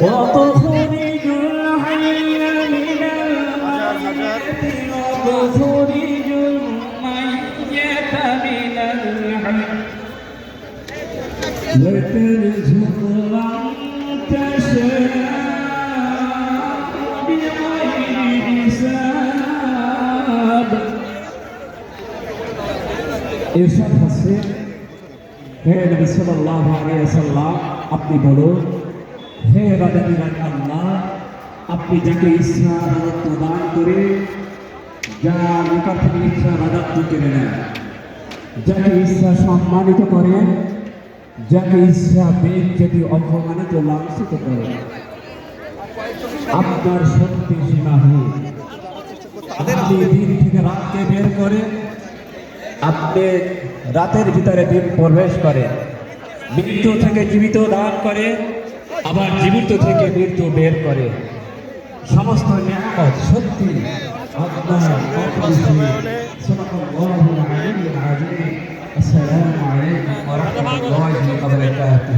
কত ফুরি জুল হাইয়া মিনাল হাজার হাজার কত ফুরি জুল মাইয়াতা মিনাল হাই লাইতাল ঝুলাম এরশাদ হাসেন, হে নবী সাল্লাল্লাহু আলাইহি ওয়াসাল্লাম, আপনি বলুন, হে বান্দাদের আল্লাহ, আপনি যাকে ইচ্ছা রাজত্ব দান করে, যা লোকার থেকে ইচ্ছা রাজত্ব কেড়ে নেন, যাকে ইচ্ছা সম্মানিত করেন, যাকে ইচ্ছা বেদ যদি অপমানিত লাঞ্ছিত করেন। আপনার শক্তি সীমাহীন আপনি দিন থেকে রাতকে বের করে, আপনি রাতের ভিতরে দিন প্রবেশ করে। মৃত্যু থেকে জীবিত দান করে, আবার জীবিত থেকে মৃত্যু বের করে। সমস্ত নিয়ামত সত্যি আপনার আলাইকুম ওয়া রাহমাতুল্লাহি ওয়া বারাকাতুহু।